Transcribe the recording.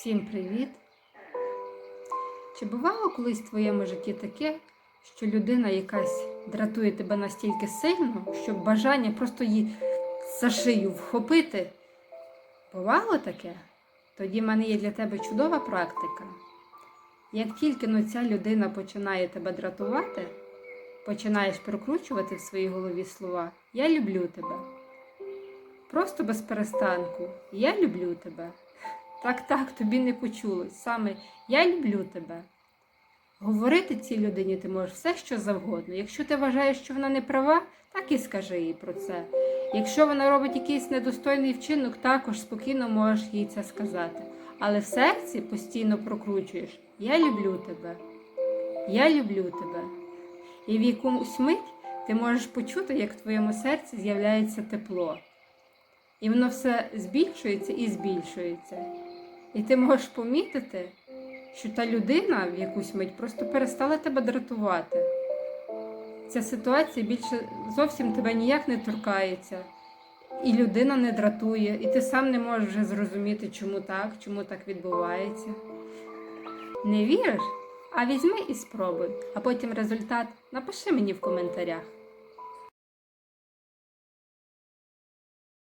Всім привіт! Чи бувало колись в твоєму житті таке, що людина якась дратує тебе настільки сильно, що бажання просто її за шию вхопити? Бувало таке? Тоді в мене є для тебе чудова практика. Як тільки ну, ця людина починає тебе дратувати, починаєш прокручувати в своїй голові слова Я люблю тебе. Просто без перестанку. Я люблю тебе. Так, так, тобі не почулось. Саме я люблю тебе. Говорити цій людині ти можеш все, що завгодно. Якщо ти вважаєш, що вона не права, так і скажи їй про це. Якщо вона робить якийсь недостойний вчинок, також спокійно можеш їй це сказати. Але в серці постійно прокручуєш Я люблю тебе. Я люблю тебе. І в якомусь мить ти можеш почути, як в твоєму серці з'являється тепло. І воно все збільшується і збільшується. І ти можеш помітити, що та людина в якусь мить просто перестала тебе дратувати. Ця ситуація більше зовсім тебе ніяк не торкається, і людина не дратує, і ти сам не можеш вже зрозуміти, чому так, чому так відбувається. Не віриш? А візьми і спробуй, а потім результат напиши мені в коментарях.